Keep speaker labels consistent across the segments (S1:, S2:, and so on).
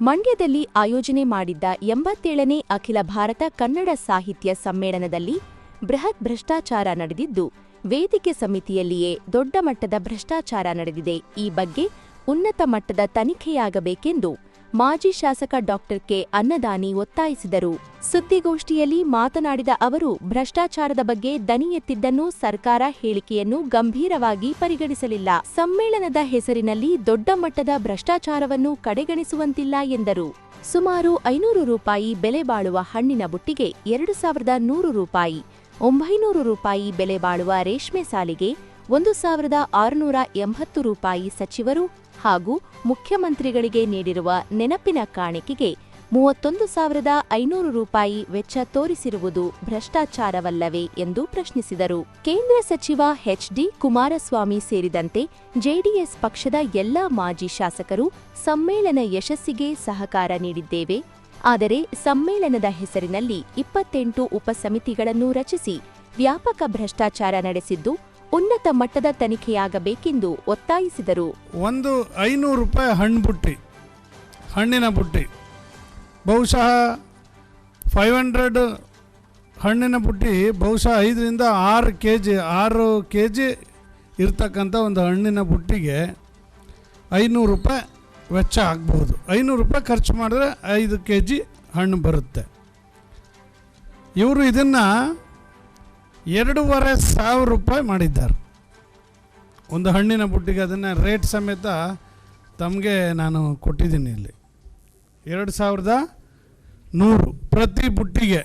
S1: ಮಂಡ್ಯದಲ್ಲಿ ಆಯೋಜನೆ ಮಾಡಿದ್ದ ಎಂಬತ್ತೇಳನೇ ಅಖಿಲ ಭಾರತ ಕನ್ನಡ ಸಾಹಿತ್ಯ ಸಮ್ಮೇಳನದಲ್ಲಿ ಬೃಹತ್ ಭ್ರಷ್ಟಾಚಾರ ನಡೆದಿದ್ದು, ವೇದಿಕೆ ಸಮಿತಿಯಲ್ಲಿಯೇ ದೊಡ್ಡ ಮಟ್ಟದ ಭ್ರಷ್ಟಾಚಾರ ನಡೆದಿದೆ. ಈ ಬಗ್ಗೆ ಉನ್ನತ ಮಟ್ಟದ ತನಿಖೆಯಾಗಬೇಕೆಂದು ಮಾಜಿ ಶಾಸಕ ಡಾಕ್ಟರ್ ಕೆ ಅನ್ನದಾನಿ ಒತ್ತಾಯಿಸಿದರು. ಸುದ್ದಿಗೋಷ್ಠಿಯಲ್ಲಿ ಮಾತನಾಡಿದ ಅವರು, ಭ್ರಷ್ಟಾಚಾರದ ಬಗ್ಗೆ ದನಿ ಎತ್ತಿದ್ದನ್ನು ಸರ್ಕಾರ ಹೇಳಿಕೆಯನ್ನು ಗಂಭೀರವಾಗಿ ಪರಿಗಣಿಸಲಿಲ್ಲ. ಸಮ್ಮೇಳನದ ಹೆಸರಿನಲ್ಲಿ ದೊಡ್ಡ ಮಟ್ಟದ ಭ್ರಷ್ಟಾಚಾರವನ್ನು ಕಡೆಗಣಿಸುವಂತಿಲ್ಲ ಎಂದರು. ಸುಮಾರು ಐನೂರು ರೂಪಾಯಿ ಬೆಲೆ ಬಾಳುವ ಹಣ್ಣಿನ ಬುಟ್ಟಿಗೆ ಎರಡು ಸಾವಿರದ ನೂರು ರೂಪಾಯಿ, ಒಂಬೈನೂರು ರೂಪಾಯಿ ಬೆಲೆ ಬಾಳುವ ರೇಷ್ಮೆ ಸಾಲಿಗೆ ಒಂದು ಸಾವಿರದ ಆರುನೂರ ಎಂಬತ್ತು ರೂಪಾಯಿ ಸಚಿವರು ಹಾಗೂ ಮುಖ್ಯಮಂತ್ರಿಗಳಿಗೆ ನೀಡಿರುವ ನೆನಪಿನ ಕಾಣಿಕೆಗೆ ಮೂವತ್ತೊಂದು ಸಾವಿರದ ಐನೂರು ರೂಪಾಯಿ ವೆಚ್ಚ ತೋರಿಸಿರುವುದು ಭ್ರಷ್ಟಾಚಾರವಲ್ಲವೇ ಎಂದು ಪ್ರಶ್ನಿಸಿದರು. ಕೇಂದ್ರ ಸಚಿವ ಎಚ್ಡಿ ಕುಮಾರಸ್ವಾಮಿ ಸೇರಿದಂತೆ ಜೆಡಿಎಸ್ ಪಕ್ಷದ ಎಲ್ಲಾ ಮಾಜಿ ಶಾಸಕರು ಸಮ್ಮೇಳನ ಯಶಸ್ಸಿಗೆ ಸಹಕಾರ ನೀಡಿದ್ದೇವೆ. ಆದರೆ ಸಮ್ಮೇಳನದ ಹೆಸರಿನಲ್ಲಿ ಇಪ್ಪತ್ತೆಂಟು ಉಪಸಮಿತಿಗಳನ್ನು ರಚಿಸಿ ವ್ಯಾಪಕ ಭ್ರಷ್ಟಾಚಾರ ನಡೆಸಿದ್ದು ಉನ್ನತ ಮಟ್ಟದ ತನಿಖೆಯಾಗಬೇಕೆಂದು ಒತ್ತಾಯಿಸಿದರು.
S2: ಒಂದು ಐನೂರು ರೂಪಾಯಿ ಹಣ್ಣು ಬುಟ್ಟಿ ಹಣ್ಣಿನ ಬುಟ್ಟಿ ಬಹುಶಃ ಫೈವ್ ಹಂಡ್ರೆಡ್ ಹಣ್ಣಿನ ಬುಟ್ಟಿ ಬಹುಶಃ ಐದರಿಂದ ಆರು ಕೆ ಜಿ ಆರು ಕೆ ಜಿ ಇರ್ತಕ್ಕಂಥ ಒಂದು ಹಣ್ಣಿನ ಬುಟ್ಟಿಗೆ ಐನೂರು ರೂಪಾಯಿ ವೆಚ್ಚ ಆಗ್ಬೋದು. ಐನೂರು ರೂಪಾಯಿ ಖರ್ಚು ಮಾಡಿದ್ರೆ ಐದು ಕೆ ಜಿ ಹಣ್ಣು ಬರುತ್ತೆ. ಇವರು ಇದನ್ನು ಎರಡೂವರೆ ಸಾವಿರ ರೂಪಾಯಿ ಮಾಡಿದ್ದಾರೆ. ಒಂದು ಹಣ್ಣಿನ ಬುಟ್ಟಿಗೆ ಅದನ್ನು ರೇಟ್ ಸಮೇತ ತಮಗೆ ನಾನು ಕೊಟ್ಟಿದ್ದೀನಿ ಇಲ್ಲಿ. ಎರಡು ಸಾವಿರದ ನೂರು ಪ್ರತಿ ಬುಟ್ಟಿಗೆ,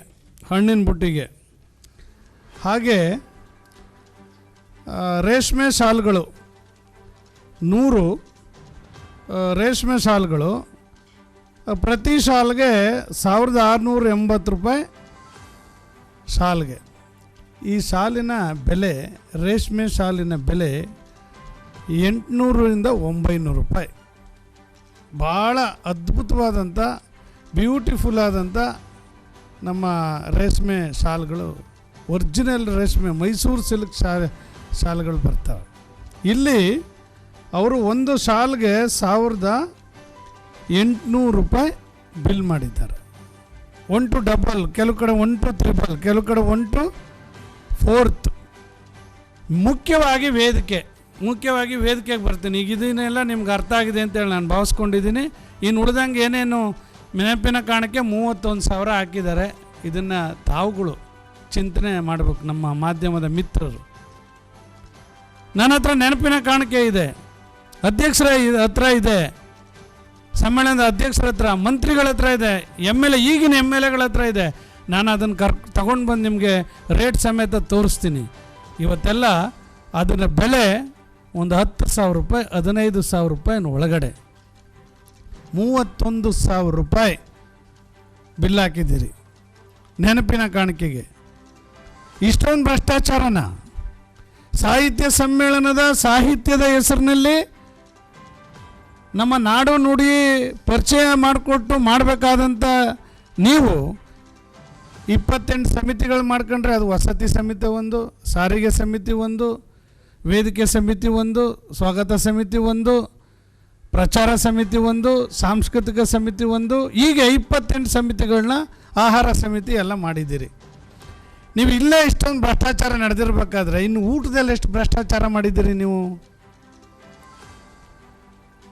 S2: ಹಣ್ಣಿನ ಬುಟ್ಟಿಗೆ. ಹಾಗೆ ರೇಷ್ಮೆ ಶಾಲ್ಗಳು ನೂರು ರೇಷ್ಮೆ ಶಾಲ್ಗಳು ಪ್ರತಿ ಶಾಲ್ಗೆ ಸಾವಿರದ ಆರುನೂರ ಎಂಬತ್ತು ರೂಪಾಯಿ ಶಾಲ್ಗೆ. ಈ ಸಾಲಿನ ಬೆಲೆ, ರೇಷ್ಮೆ ಸಾಲಿನ ಬೆಲೆ ಎಂಟುನೂರರಿಂದ ಒಂಬೈನೂರು ರೂಪಾಯಿ. ಭಾಳ ಅದ್ಭುತವಾದಂಥ ಬ್ಯೂಟಿಫುಲ್ ಆದಂಥ ನಮ್ಮ ರೇಷ್ಮೆ ಶಾಲ್ಗಳು ಒರಿಜಿನಲ್ ರೇಷ್ಮೆ, ಮೈಸೂರು ಸಿಲ್ಕ್ ಶಾಲೆ ಶಾಲ್ಗಳು ಬರ್ತವೆ. ಇಲ್ಲಿ ಅವರು ಒಂದು ಶಾಲ್ಗೆ ಸಾವಿರದ ಎಂಟುನೂರು ರೂಪಾಯಿ ಬಿಲ್ ಮಾಡಿದ್ದಾರೆ. ಒನ್ ಟು ಡಬಲ್, ಕೆಲವು ಕಡೆ ಒನ್ ಟು ತ್ರಿಬಲ್, ಕೆಲವು ಕಡೆ ಒನ್ ಟು ಫೋರ್ತ್ ಮುಖ್ಯವಾಗಿ ವೇದಿಕೆ. ಮುಖ್ಯವಾಗಿ ವೇದಿಕೆಗೆ ಬರ್ತೀನಿ. ಈಗ ಇದನ್ನೆಲ್ಲ ನಿಮ್ಗೆ ಅರ್ಥ ಆಗಿದೆ ಅಂತೇಳಿ ನಾನು ಭಾವಿಸ್ಕೊಂಡಿದ್ದೀನಿ. ಇನ್ನು ಉಳ್ದಂಗೆ ಏನೇನು ನೆನಪಿನ ಕಾಣಕ್ಕೆ ಮೂವತ್ತೊಂದು ಸಾವಿರ ಹಾಕಿದ್ದಾರೆ. ಇದನ್ನು ತಾವುಗಳು ಚಿಂತನೆ ಮಾಡಬೇಕು ನಮ್ಮ ಮಾಧ್ಯಮದ ಮಿತ್ರರು. ನನ್ನ ಹತ್ರ ನೆನಪಿನ ಕಾಣಿಕೆ ಇದೆ. ಅಧ್ಯಕ್ಷರ ಹತ್ರ ಇದೆ. ಸಮ್ಮೇಳನದ ಅಧ್ಯಕ್ಷರ ಹತ್ರ, ಮಂತ್ರಿಗಳ ಹತ್ರ ಇದೆ. ಎಂ ಎಲ್ ಎ, ಈಗಿನ ಎಂ ಎಲ್ ಎಗಳ ಹತ್ರ ಇದೆ. ನಾನು ಅದನ್ನು ಕರ್, ತಗೊಂಡು ಬಂದು ನಿಮಗೆ ರೇಟ್ ಸಮೇತ ತೋರಿಸ್ತೀನಿ. ಇವತ್ತೆಲ್ಲ ಅದರ ಬೆಲೆ ಒಂದು ಹತ್ತು ಸಾವಿರ ರೂಪಾಯಿ, ಹದಿನೈದು ಸಾವಿರ ರೂಪಾಯಿನ ಒಳಗಡೆ. ಮೂವತ್ತೊಂದು ಸಾವಿರ ರೂಪಾಯಿ ಬಿಲ್ ಹಾಕಿದ್ದೀರಿ. ನೆನಪಿನ ಕಾಣಿಕೆಗೆ. ಇಷ್ಟೊಂದು ಭ್ರಷ್ಟಾಚಾರನ. ಸಾಹಿತ್ಯ ಸಮ್ಮೇಳನದ ಸಾಹಿತ್ಯದ ಹೆಸರಿನಲ್ಲಿ ನಮ್ಮ ನಾಡು ನುಡಿ ಪರಿಚಯ ಮಾಡಿಕೊಟ್ಟು ಮಾಡಬೇಕಾದಂಥ ನೀವು ಇಪ್ಪತ್ತೆಂಟು ಸಮಿತಿಗಳು ಮಾಡ್ಕೊಂಡ್ರೆ ಅದು ವಸತಿ ಸಮಿತಿ ಒಂದು, ಸಾರಿಗೆ ಸಮಿತಿ ಒಂದು, ವೇದಿಕೆ ಸಮಿತಿ ಒಂದು, ಸ್ವಾಗತ ಸಮಿತಿ ಒಂದು, ಪ್ರಚಾರ ಸಮಿತಿ ಒಂದು, ಸಾಂಸ್ಕೃತಿಕ ಸಮಿತಿ ಒಂದು, ಹೀಗೆ ಇಪ್ಪತ್ತೆಂಟು ಸಮಿತಿಗಳನ್ನ ಆಹಾರ ಸಮಿತಿ ಎಲ್ಲ ಮಾಡಿದ್ದೀರಿ. ನೀವು ಇಲ್ಲೇ ಇಷ್ಟೊಂದು ಭ್ರಷ್ಟಾಚಾರ ನಡೆದಿರ್ಬೇಕಾದ್ರೆ ಇನ್ನು ಊಟದಲ್ಲಿ ಎಷ್ಟು ಭ್ರಷ್ಟಾಚಾರ ಮಾಡಿದ್ದೀರಿ ನೀವು?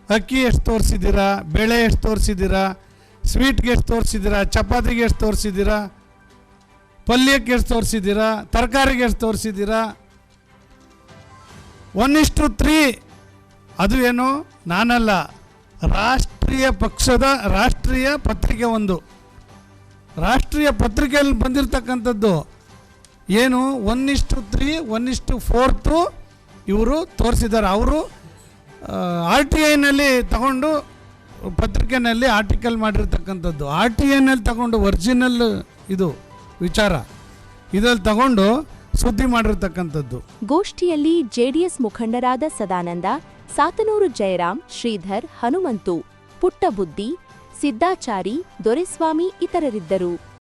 S2: ಅಕ್ಕಿ ಎಷ್ಟು ತೋರಿಸಿದ್ದೀರಾ, ಬೆಳೆ ಎಷ್ಟು ತೋರಿಸಿದ್ದೀರಾ, ಸ್ವೀಟ್ಗೆ ಎಷ್ಟು ತೋರಿಸಿದ್ದೀರಾ, ಚಪಾತಿಗೆ ಎಷ್ಟು ತೋರಿಸಿದ್ದೀರಾ ಪಲ್ಯಕ್ಕೆ ಎಷ್ಟು ತೋರಿಸಿದ್ದೀರಾ? ತರಕಾರಿಗೆ ಎಷ್ಟು ತೋರಿಸಿದ್ದೀರಾ? ಒನ್ ಇಷ್ಟು ತ್ರೀ ಅದು ಏನು? ನಾನಲ್ಲ. ರಾಷ್ಟ್ರೀಯ ಪಕ್ಷದ ರಾಷ್ಟ್ರೀಯ ಪತ್ರಿಕೆ ಒಂದು. ರಾಷ್ಟ್ರೀಯ ಪತ್ರಿಕೆಯಲ್ಲಿ ಬಂದಿರತಕ್ಕಂಥದ್ದು ಏನು? ಒನ್ ಇಷ್ಟು ತ್ರೀ ಒನ್ ಇಷ್ಟು ಫೋರ್ತು ಇವರು ತೋರಿಸಿದ್ದಾರೆ. ಅವರು ಆರ್ ಟಿ ಐನಲ್ಲಿ ತಗೊಂಡು ಪತ್ರಿಕೆಯಲ್ಲಿ ಆರ್ಟಿಕಲ್ ಮಾಡಿರ್ತಕ್ಕಂಥದ್ದು. ಆರ್ ಟಿ ಐನಲ್ಲಿ ತಗೊಂಡು ಒರಿಜಿನಲ್ ಇದು. ವಿಚಾರ. ಇದರಲ್ಲಿ ತಗೊಂಡು ಸುದ್ದಿ ಮಾಡಿರ್ತಕ್ಕಂಥದ್ದು.
S1: ಗೋಷ್ಠಿಯಲ್ಲಿ ಜೆಡಿಎಸ್ ಮುಖಂಡರಾದ ಸದಾನಂದ, ಸಾತನೂರು ಜಯರಾಮ್ ಶ್ರೀಧರ್, ಹನುಮಂತು ಪುಟ್ಟಬುದ್ದಿ ಸಿದ್ದಾಚಾರಿ, ದೊರೆಸ್ವಾಮಿ ಇತರರಿದ್ದರು.